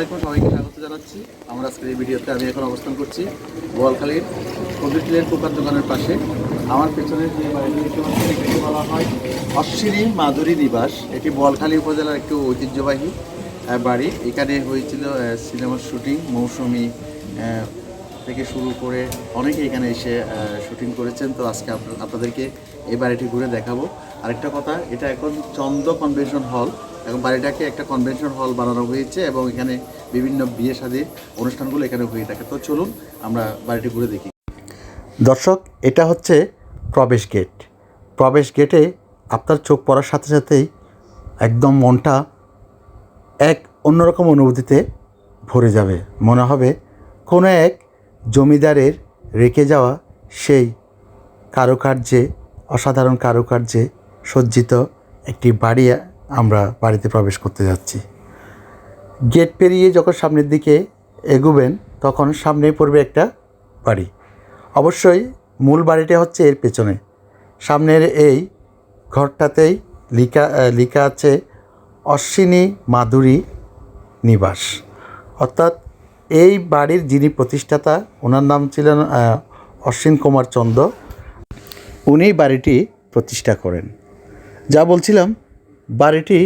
সবাইকে স্বাগত জানাচ্ছি। আমরা আজকের এই ভিডিওতে আমি এখন অবস্থান করছি বোয়ালখালীর কবিটিলের পোকার দোকানের পাশে। আমার পেছনে যে বাড়িটি বলা হয় অশ্বিনী মাধুরী নিবাস। এটি বোয়ালখালী উপজেলার একটি ঐতিহ্যবাহী বাড়ি। এখানে হয়েছিল সিনেমার শুটিং মৌসুমি থেকে শুরু করে অনেকে এখানে এসে শুটিং করেছেন। তো আজকে আপনাদেরকে এই বাড়িটি ঘুরে দেখাবো। আরেকটা কথা, এটা এখন চন্দ কনভেনশন হল এখন বাড়িটাকে একটা কনভেনশন হল বানানো হয়েছে এবং এখানে বিভিন্ন বিয়ে শাদীর অনুষ্ঠানগুলো এখানে হয়ে থাকে। তো চলুন, আমরা বাড়িটি ঘুরে দেখি। দর্শক, এটা হচ্ছে প্রবেশ গেট প্রবেশ গেটে আপনার চোখ পড়ার সাথে সাথেই একদম মনটা এক অন্যরকম অনুভূতিতে ভরে যাবে। মনে হবে কোনো এক জমিদারের রেখে যাওয়া সেই কারুকার্যে, অসাধারণ কারুকার্যে সজ্জিত একটি বাড়ি আমরা বাড়িতে প্রবেশ করতে যাচ্ছি। গেট পেরিয়ে যখন সামনের দিকে এগুবেন, তখন সামনে পড়বে একটা বাড়ি। অবশ্যই মূল বাড়িটা হচ্ছে এর পেছনে। সামনের এই ঘরটাতেই লিখা লিখা আছে অশ্বিনী মাধুরী নিবাস। অর্থাৎ এই বাড়ির যিনি প্রতিষ্ঠাতা, ওনার নাম ছিলেন অশ্বিন কুমার চন্দ। উনি বাড়িটি প্রতিষ্ঠা করেন। যা বলছিলাম, বাড়িটি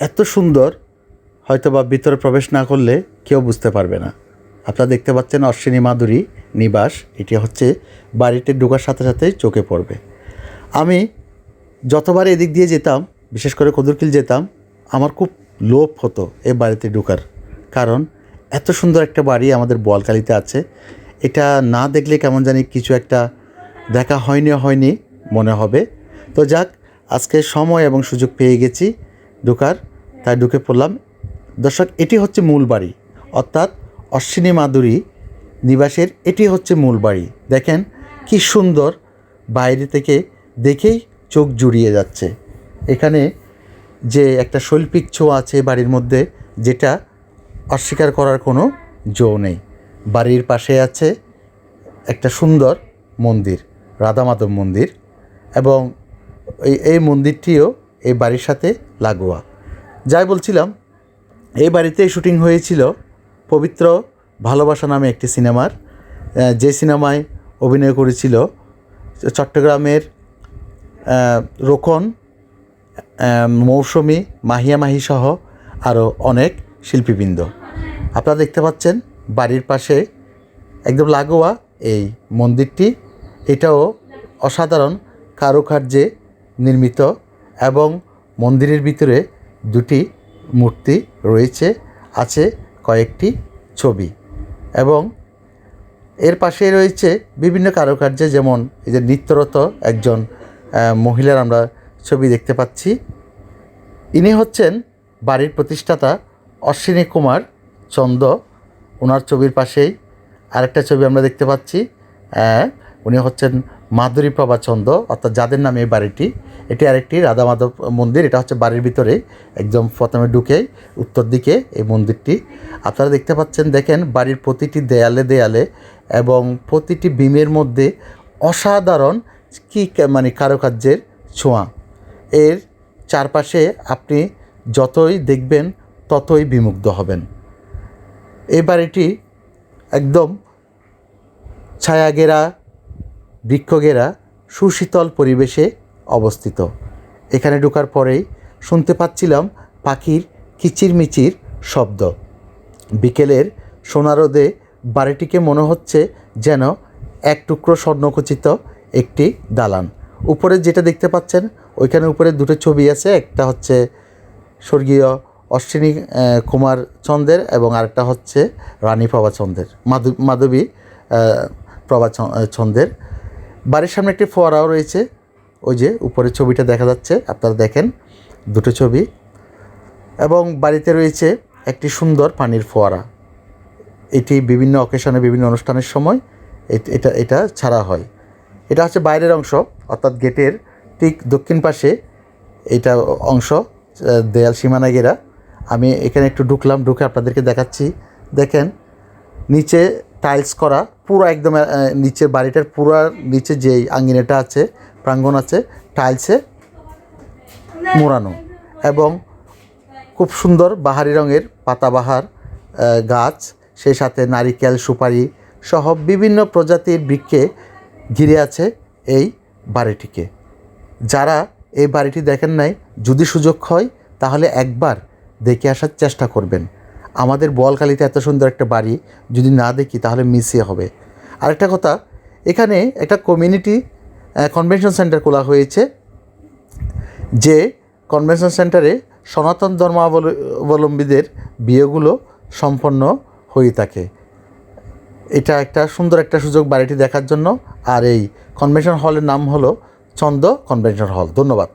এত সুন্দর হয়তো বা ভিতরে প্রবেশ না করলে কেউ বুঝতে পারবে না। আপনারা দেখতে পাচ্ছেন অশ্বিনী মাধুরী নিবাস, এটি হচ্ছে বাড়িতে ঢোকার সাথে সাথেই চোখে পড়বে। আমি যতবার এদিক দিয়ে যেতাম, বিশেষ করে কদুরকিল যেতাম, আমার খুব লোভ হতো এই বাড়িতে ঢোকার কারণ এত সুন্দর একটা বাড়ি আমাদের বোয়ালকালিতে আছে। এটা না দেখলে কেমন জানি কিছু একটা দেখা হয়নি হয়নি মনে হবে। তো যাক, আজকে সময় এবং সুযোগ পেয়ে গেছি ঢোকার, তাই ঢুকে পড়লাম। দর্শক, এটি হচ্ছে মূল বাড়ি। অর্থাৎ অশ্বিনী মাধুরী নিবাসের এটি হচ্ছে মূল বাড়ি। দেখেন কি সুন্দর বাইরে থেকে দেখেই চোখ জুড়িয়ে যাচ্ছে। এখানে যে একটা শৈল্পিক ছোঁয়া আছে বাড়ির মধ্যে, যেটা অস্বীকার করার কোনো জো নেই। বাড়ির পাশে আছে একটা সুন্দর মন্দির, রাধা মাধব মন্দির এবং এই মন্দিরটিও এই বাড়ির সাথে লাগোয়া। যাই বলছিলাম, এই বাড়িতেই শুটিং হয়েছিল পবিত্র ভালোবাসা নামে একটি সিনেমার। যে সিনেমায় অভিনয় করেছিল চট্টগ্রামের রোকন মৌসুমি, মাহিয়া মাহি সহ আরও অনেক শিল্পীবৃন্দ। আপনারা দেখতে পাচ্ছেন বাড়ির পাশে একদম লাগোয়া এই মন্দিরটি। এটাও অসাধারণ কারুকার্যে নির্মিত এবং মন্দিরের ভিতরে দুটি মূর্তি রয়েছে, আছে কয়েকটি ছবি এবং এর পাশে রয়েছে বিভিন্ন কারুকার্যে যেমন এই যে নৃত্যরত একজন মহিলার আমরা ছবি দেখতে পাচ্ছি। ইনি হচ্ছেন বাড়ির প্রতিষ্ঠাতা অশ্বিনী কুমার, চন্দ, ওনার ছবির পাশেই। আরেকটা ছবি আমরা দেখতে পাচ্ছি উনি হচ্ছেন মাধুরী প্রভা চন্দ, অর্থাৎ যাদের নামে এই বাড়িটি। এটি আরেকটি রাধা মাধব মন্দির, এটা হচ্ছে বাড়ির ভিতরে, একদম প্রথমে ঢুকে উত্তর দিকে এই মন্দিরটি। আপনারা দেখতে পাচ্ছেন, দেখেন বাড়ির প্রতিটি দেয়ালে দেয়ালে এবং প্রতিটি বিমের মধ্যে অসাধারণ কি মানে কারুকার্যের ছোঁয়া। এর চারপাশে আপনি যতই দেখবেন ততই বিমুগ্ধ হবেন। এই বাড়িটি একদম ছায়াঘেরা বৃক্ষঘেরা সুশীতল পরিবেশে অবস্থিত। এখানে ঢোকার পরেই শুনতে পাচ্ছিলাম পাখির কিচিরমিচির শব্দ। বিকেলের সোনারোদে বাড়িটিকে মনে হচ্ছে যেন এক টুকরো স্বর্ণখচিত একটি দালান। উপরে যেটা দেখতে পাচ্ছেন, ওইখানে উপরে দুটো ছবি আছে, একটা হচ্ছে স্বর্গীয় অশ্বিনী কুমার চন্দের এবং আরেকটা হচ্ছে রানী প্রভা চন্দের মাধু মাধবী প্রভা চ- আহ, ছন্দের বাড়ির সামনে একটি ফোয়ারাও রয়েছে ওই যে উপরে ছবিটা দেখা যাচ্ছে আপনারা দেখেন দুটো ছবি। এবং বাড়িতে রয়েছে একটি সুন্দর পানির ফোয়ারা। এটি বিভিন্ন অকেশনে বিভিন্ন অনুষ্ঠানের সময় এট- এটা ছাড়া হয়। এটা হচ্ছে বাইরের অংশ অর্থাৎ গেটের ঠিক দক্ষিণ পাশে এটা অংশ দেয়াল সীমানা ঘেরা। আমি এখানে একটু ঢুকলাম, ঢুকে আপনাদেরকে দেখাচ্ছি। দেখেন, নিচে টাইলস করা, পুরো একদম নিচে বাড়িটার পুরো নিচে যেই আঙ্গিনাটা আছে, প্রাঙ্গণ আছে টাইলসে মোড়ানো। এবং খুব সুন্দর বাহারি রঙের পাতাবাহার গাছ, সেই সাথে নারিকেল, সুপারি সহ বিভিন্ন প্রজাতির বৃক্ষে ঘিরে আছে এই বাড়িটিকে। যারা এই বাড়িটি দেখেন নাই, যদি সুযোগ হয়, তাহলে একবার দেখে আসার চেষ্টা করবেন। আমাদের বোয়ালখালীতে এত সুন্দর একটা বাড়ি যদি না দেখি তাহলে মিসই হবে। আরেকটা কথা, এখানে একটা কমিউনিটি কনভেনশন সেন্টার খোলা হয়েছে, যে কনভেনশন সেন্টারে সনাতন ধর্মাবলম্বীদের বিয়েগুলো সম্পন্ন হয়ে থাকে। এটা একটা সুন্দর একটা সুযোগ বাড়িটি দেখার জন্য। আর এই কনভেনশন হলের নাম হলো চন্দ কনভেনশন হল ধন্যবাদ।